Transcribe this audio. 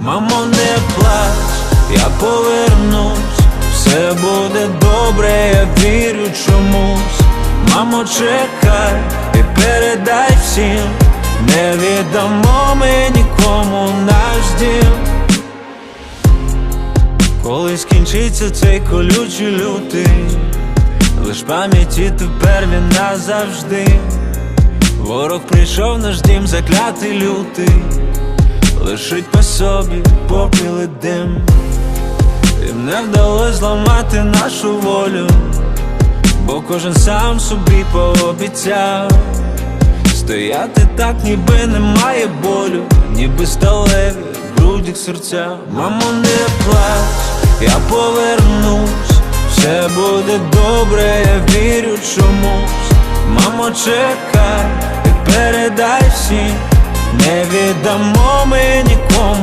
Мамо, не плач, я повернусь, все буде добре, я вірю чомусь. Мамо, чекай і передай всім, не віддамо ми нікому наш дім. Коли скінчиться цей колючий лютий, лиш пам'яті тепер він назавжди. Ворог прийшов наш дім, заклятий лютий, лишить по собі попіл і дим. Їм не вдалось зламати нашу волю, бо кожен сам собі пообіцяв Стояти так, ніби немає болю, ніби сталеві в грудях серця. Мамо, не плач, я повернусь, все буде добре, я вірю чомусь. Мамо, чекай і передай всім, не віддамо ми нікому